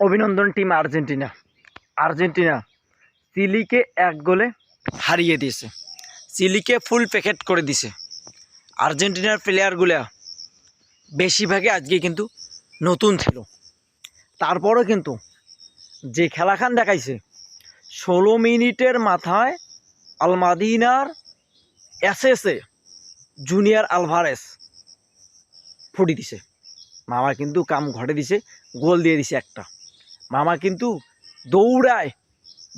অভিনন্দন team Argentina. Argentina চিলিকে এক গোলে হারিয়ে দিয়েছে। চিলিকে ফুল প্যাকেট করে দিছে। আর্জেন্টিনার প্লেয়ারগুলা বেশিরভাগই আজকে কিন্তু নতুন ছিল। তারপরও কিন্তু যে খেলাখান দেখাইছে, ষোলো মিনিটের মাথায় আলমাদিনার এসএসএ জুনিয়র আলভারেস ফুটি দিছে। মামা কিন্তু কাম ঘটে দিছে, গোল দিয়ে দিছে একটা। মামা কিন্তু দৌড়ায়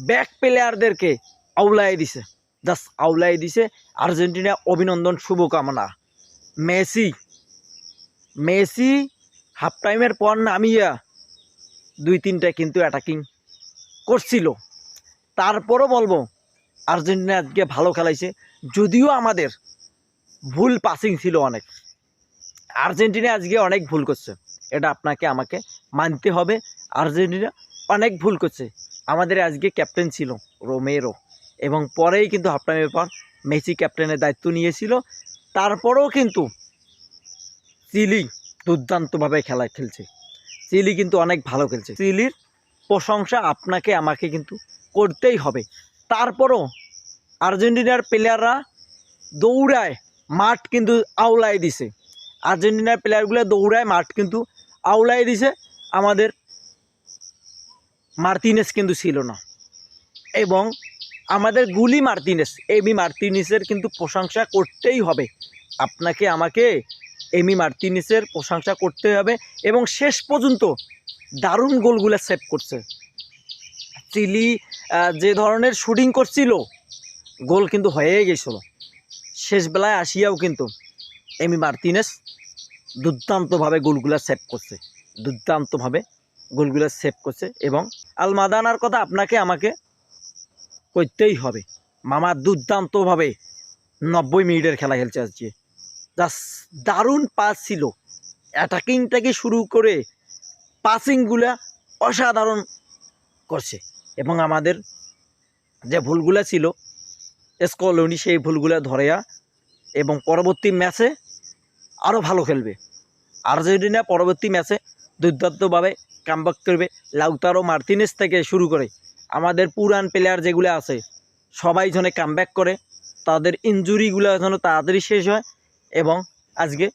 ব্যাক প্লেয়ারদেরকে আউলাই দিছে। জাস্ট আউলাই দিছে। আর্জেন্টিনা অভিনন্দন, শুভকামনা। মেসি মেসি হাফ টাইমের পর নামিয়া দুই তিনটা কিন্তু অ্যাটাকিং করছিল। তারপরও বলব, আর্জেন্টিনা আজকে ভালো খেলাইছে। যদিও আমাদের ভুল পাসিং ছিল অনেক। আর্জেন্টিনা আজকে অনেক ভুল করছে। এটা আপনাকে, আমাকে মানতে হবে। আর্জেন্টিনা অনেক ভুল করছে। আমাদের আজকে ক্যাপ্টেন ছিল রোমেরো এবং পরেই কিন্তু হাফ টাইমের পর মেসি ক্যাপ্টেনের দায়িত্ব নিয়েছিল। তারপরেও কিন্তু চিলি দুর্দান্তভাবে খেলা খেলছে। চিলি কিন্তু অনেক ভালো খেলছে। চিলির প্রশংসা আপনাকে, আমাকে কিন্তু করতেই হবে। তারপরও আর্জেন্টিনার প্লেয়াররা দৌড়ায়, মাঠ কিন্তু আউলাই দিছে। আর্জেন্টিনার প্লেয়ারগুলো দৌড়ায়, মাঠ কিন্তু আউলাই দিছে। আমাদের মার্তিনেস কিন্তু ছিল না। এবং আমাদের গুলি মার্তিনেস, এমি মার্তিনেসের কিন্তু প্রশংসা করতেই হবে। আপনাকে, আমাকে এমি মার্তিনেসের প্রশংসা করতে হবে এবং শেষ পর্যন্ত দারুণ গোলগুলো সেভ করছে। চিলি যে ধরনের শুটিং করছিল, গোল কিন্তু হয়ে গেছিল। শেষ বেলায় আসিয়াও কিন্তু এমি মার্তিনেস দুর্দান্তভাবে গোলগুলো সেভ করছে। দুর্দান্তভাবে গোলগুলো সেভ করছে এবং আলমাদানার কথা আপনাকে আমাকে করতেই হবে। মামা দুর্দান্তভাবে নব্বই মিনিটের খেলা খেলছে আজকে। জাস্ট দারুণ পাস ছিল। অ্যাটাকিং থেকে শুরু করে পাসিংগুলা অসাধারণ করছে। এবং আমাদের যে ভুলগুলো ছিল স্কলনি সেই ভুলগুলো ধরেয়া এবং পরবর্তী ম্যাচে আরও ভালো খেলবে। আর্জেন্টিনা পরবর্তী ম্যাচে দুর্দান্তভাবে কামব্যাক করবে। লাউতারো মার্তিনেস থেকে শুরু করে। আমাদের পুরান প্লেয়ার যেগুলো আছে, সবাই যেন কামব্যাক করে, তাদের ইঞ্জুরিগুলো যেন তাড়াতাড়ি শেষ হয় এবং আজকে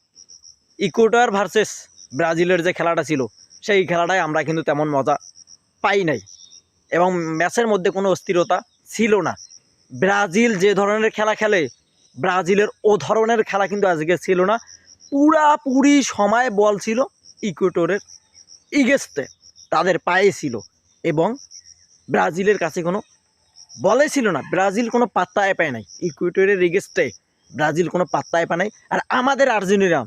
ইকুয়েটর ভার্সেস ব্রাজিলের যে খেলাটা ছিল, সেই খেলাটায় আমরা কিন্তু তেমন মজা পাই নাই এবং ম্যাচের মধ্যে কোনো অস্থিরতা ছিল না। ব্রাজিল যে ধরনের খেলা খেলে, ব্রাজিলের ও ধরনের খেলা কিন্তু আজকে ছিল না। পুরাপুরি সময় বল ছিল ইকুয়েটরের ইগেস্টে তাদের পায়ে ছিল এবং ব্রাজিলের কাছে কোনো বলে ছিল না। ব্রাজিল কোনো পাত্তায় পায় নাই। ইকুয়েটরের ইগেস্টে ব্রাজিল কোনো পাত্তায় পায় নাই। আর আমাদের আর্জেন্টিনা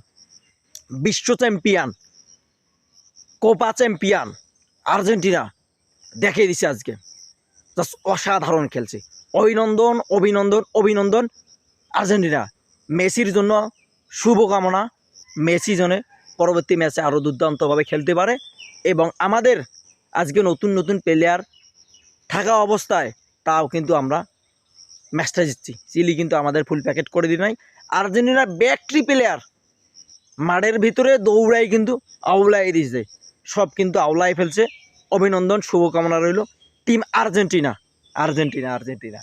বিশ্ব চ্যাম্পিয়ন, কোপা চ্যাম্পিয়ন আর্জেন্টিনা দেখিয়ে দিছে আজকে। জাস্ট অসাধারণ খেলছে। অভিনন্দন অভিনন্দন অভিনন্দন আর্জেন্টিনা। মেসির জন্য শুভকামনা। মেসি জনে পরবর্তী ম্যাচে আরও দুর্দান্তভাবে খেলতে পারে। এবং আমাদের আজকে নতুন নতুন প্লেয়ার থাকা অবস্থায় তাও কিন্তু আমরা ম্যাচটা জিতছি। চিলি কিন্তু আমাদের ফুল প্যাকেট করে দিই নাই। আর্জেন্টিনার ব্যাকট্রি প্লেয়ার মাঠের ভিতরে দৌড়াই কিন্তু আউলাই দিয়েছে সব কিন্তু আউলাই ফেলছে। অভিনন্দন, শুভকামনা রইল। Team Argentina Argentina Argentina.